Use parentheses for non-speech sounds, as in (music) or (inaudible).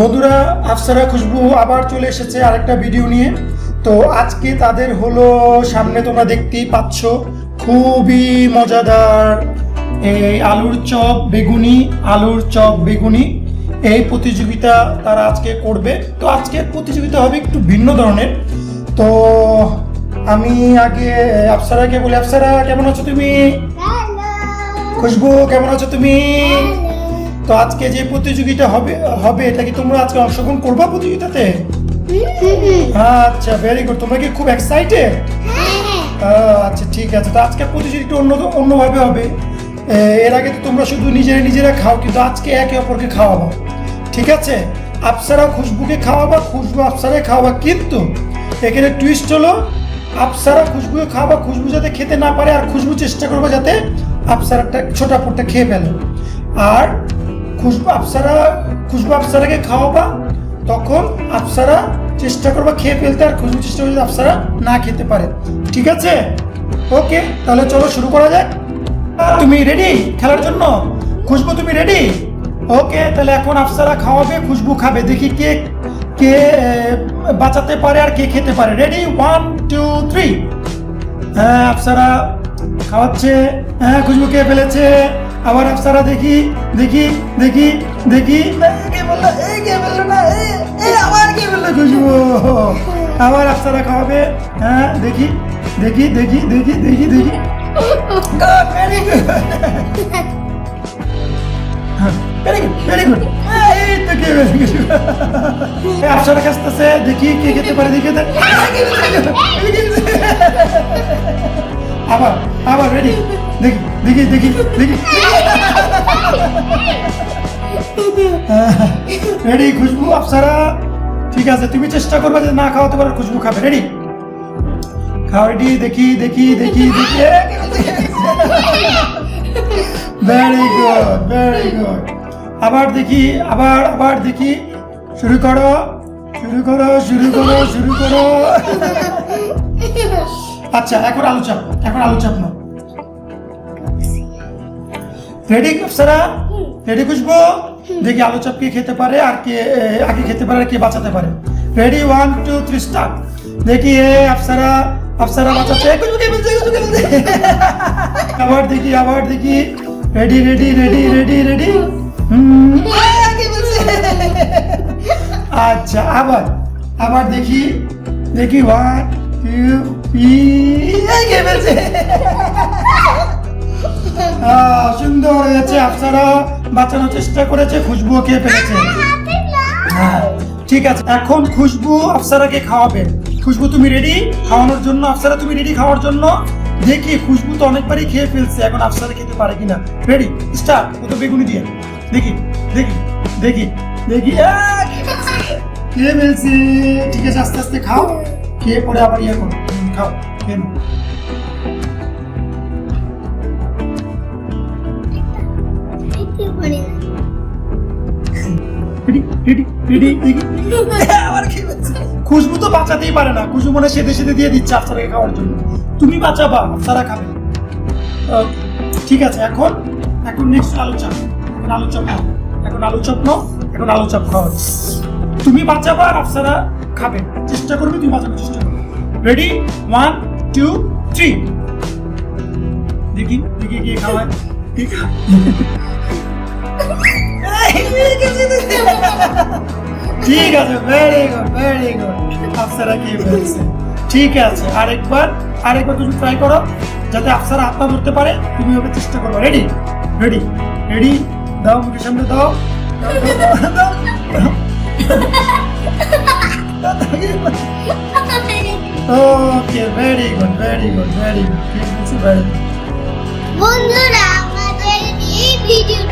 বন্ধুরা আফসারা খুশবু আবার চলে এসেছে আরেকটা ভিডিও নিয়ে। তো আজকে তাদের হলো সামনে তোমরা দেখতেই পাচ্ছ খুবই মজাদার এই আলুর চপ বেগুনি আলুর চপ বেগুনি। এই প্রতিযোগিতা তারা আজকে করবে। তো আজকের প্রতিযোগিতা হবে একটু ভিন্ন ধরনের। তো আমি আগে আফসারাকে বলি আফসারা কেমন আছো তুমি? খুশবু কেমন আছো তুমি? তো আজকে যে প্রতিযোগিতা হবে হবে, এটা কি তোমরা আজকে অংশগ্রহণ করবা প্রতিযোগিতাতে? আচ্ছা ভেরি গুড তোমরা কি খুব এক্সাইটেড আচ্ছা ঠিক আছে। তো আজকে প্রতিযোগিতা অন্য, অন্যভাবে হবে। এর আগে তো তোমরা শুধু নিজেরা নিজেরা খাও, কিন্তু আজকে একে অপরকে খাওয়াবো। ঠিক আছে? আফসারা খুশবুকে খাওয়াবা, খুশবু আফসারে খাওয়াবা, কিন্তু এখানে টুইস্ট হলো, আফসারা খুশবুকে খাওয়াবা, খুশবু যাতে খেতে না পারে, আর খুশবু চেষ্টা করবে যাতে আফসারাটা ছোটা খেয়ে ফেলে। আর খুশবু আফসারা, খুশবু আফসারাকে খাওয়াবা, তখন আফসারা চেষ্টা করবা খেয়ে ফেলতে আর খুশবু চেষ্টা করবে যাতে আফসারা না খেতে পারে। ঠিক আছে? ওকে, তাহলে চলো শুরু করা যাক। তুমি রেডি খেলার জন্য? খুশবু, তুমি রেডি ওকে, তাহলে এখন আফসারা খাওয়াবে, খুশবু খাবে। দেখি কে কে বাঁচাতে পারে আর কে খেতে পারে। রেডি ওয়ান টু থ্রি হ্যাঁ আফসারা খাওয়াচ্ছে। হ্যাঁ খুশবু খেয়ে ফেলেছে। আবার আফসারা দেখি দেখি দেখি দেখি। এই কে বলল এই কে বলল না এই, এই আবার কে বলল খুশবু? আবার আফসারা খাওয়াবে হ্যাঁ দেখি দেখি দেখি দেখি দেখি দেখি। Good, very good. Very good very good এই তো কে ভেরি গুড আফসারা কাছতেছে দেখি কে খেতে পারে দেখি দে- আবার আবার রেডি দেখি দেখি দেখি দেখি। (laughs) রেডি খুশবু আফসারা? ঠিক আছে, তুমি চেষ্টা করবে যে না খাওয়াতে পারো, খুশবু খাবে। রেডি খাও রেডি দেখি দেখি দেখি দেখি। ভেরি গুড ভেরি গুড আবার দেখি, আবার আবার দেখি। শুরু করো শুরু করো শুরু করো শুরু করো। (laughs) আচ্ছা এখন আলু চাপ এখন আলু চাপ নাও রেডি সারা রেডি খুশবো? দেখি আলু চাপ কে খেতে পারে আর কে আগে খেতে পারে আর কে বাঁচাতে পারে। Ready one two three start দেখি এ আফসারা আফসারা বাঁচাচ্ছে। আবার দেখি আবার দেখি। Ready ready ready ready ready আচ্ছা আবার আবার দেখি। দেখি ওয়ান টু সুন্দর হয়েছে আফসারা। বাঁচানোর চেষ্টা করেছে খুশবু খেয়ে ফেলেছে হ্যাঁ ঠিক আছে। এখন খুশবু আফসারাকে খাওয়াবে। খুশবু তুমি রেডি খাওয়ানোর জন্য আফসারা তুমি রেডি খাওয়ার জন্য? দেখি খুশবু তো অনেকবারই খেয়ে ফেলছে এখন আফসারা খেতে পারে কিনা? রেডি স্টার্ট ও তো বেগুনি দিয়ে। দেখি দেখি দেখি দেখি। খেয়ে ফেলছে ঠিক আছে আস্তে আস্তে খাও। খেয়ে পরে আবার ইয়ে করো খাও ফেলছে খুশবু তো বাঁচাতেই পারে না। খুশবু মনে সেদে সেদে দিয়ে দিচ্ছে আফসারাকে খাওয়ার জন্য। তুমি বাঁচাবা, আফসারা খাবে। ঠিক আছে, এখন এখন নেক্সট আলু চাপ এখন আলু চপ এখন আলু চপ নাও, এখন আলু চপ খাওয়া তুমি বাঁচাবা আর আফসারা খাবে। চেষ্টা করবে তুমি বাঁচানোর চেষ্টা করবে। রেডি ওয়ান টু থ্রি দেখি দেখি কে খাওয়ায়। কে ঠিক আছে very good very good Afsara কি বলছে ঠিক আছে আরেকবার আরেকবার তুমি ট্রাই করো যাতে আফসারা পা ধরতে পারে তুমি ওকে চেষ্টা করো রেডি রেডি রেডি দাও মুখের সামনে দাও, দাও, দাও। Okay very good very good very বন্ধুরা আমাদের এই ভিডিও